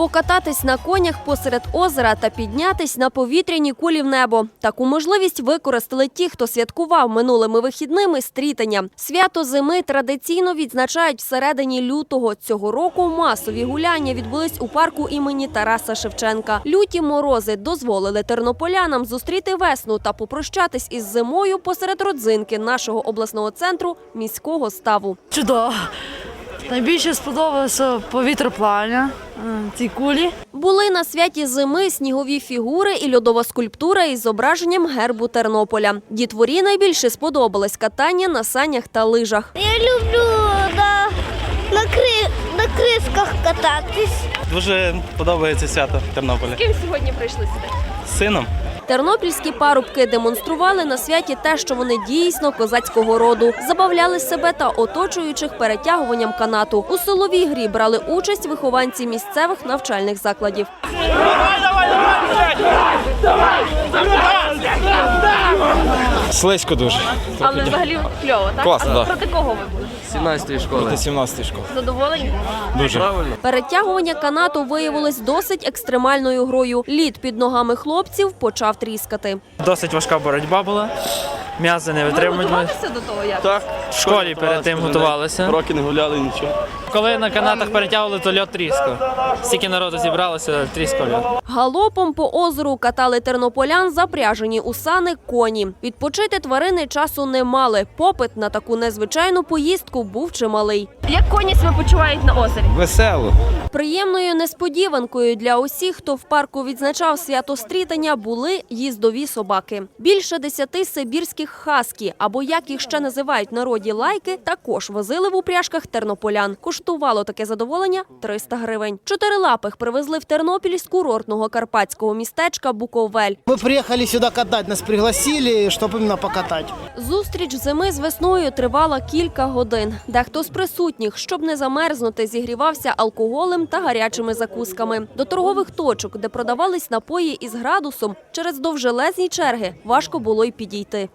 покататись на конях посеред озера та піднятись на повітряні кулі в небо. Таку можливість використали ті, хто святкував минулими вихідними стрітання. Свято зими традиційно відзначають всередині лютого. Цього року масові гуляння відбулись у парку імені Тараса Шевченка. Люті морози дозволили тернополянам зустріти весну та попрощатись із зимою посеред родзинки нашого обласного центру міського ставу. Чудово. Найбільше сподобалося повітроплавання, е, ці кулі. Були на святі зими снігові фігури і льодова скульптура із зображенням гербу Тернополя. Дітворі найбільше сподобалось катання на санях та лижах. Я люблю на, на, кри, на крисках кататись. Дуже подобається свято в Тернополі. Ким сьогодні прийшли сюди? З сином Тернопільські парубки демонстрували на святі те, що вони дійсно козацького роду, забавляли себе та оточуючих перетягуванням канату. У силовій грі брали участь вихованці місцевих навчальних закладів. Слизько дуже. Але взагалі кльово, так? Класно, да. проти кого ви були? 17 школи. Проти 17 школи. Задоволені? Дуже. Правильно. Перетягування канату виявилось досить екстремальною грою. Лід під ногами хлопців почав тріскати. Досить важка боротьба була. М'язи не витримують. Ми до того, як? Так. в школі перед тим готувалися. Роки не гуляли, нічого. Коли на канатах перетягували, то льот тріско. Стільки народу зібралося, тріско льот. Галопом по озеру катали тернополян, запряжені у сани коні. Відпочити тварини часу не мали. Попит на таку незвичайну поїздку був чималий. Як коні себе почувають на озері? Весело. Приємною несподіванкою для усіх, хто в парку відзначав свято стрітання, були їздові собаки. Більше десяти сибірських хаскі, або як їх ще називають народі лайки, також возили в упряжках тернополян. Коштувало таке задоволення 300 гривень. Чотирилапих привезли в Тернопіль з курортного карпатського містечка Буковель. Мы приехали сюда катать, нас пригласили, чтобы именно покатать. Зустріч зими з весною тривала кілька годин. Дехто з присутніх, щоб не замерзнути, зігрівався алкоголем та гарячими закусками. До торгових точок, де продавались напої із градусом, через довжелезні черги важко було й підійти.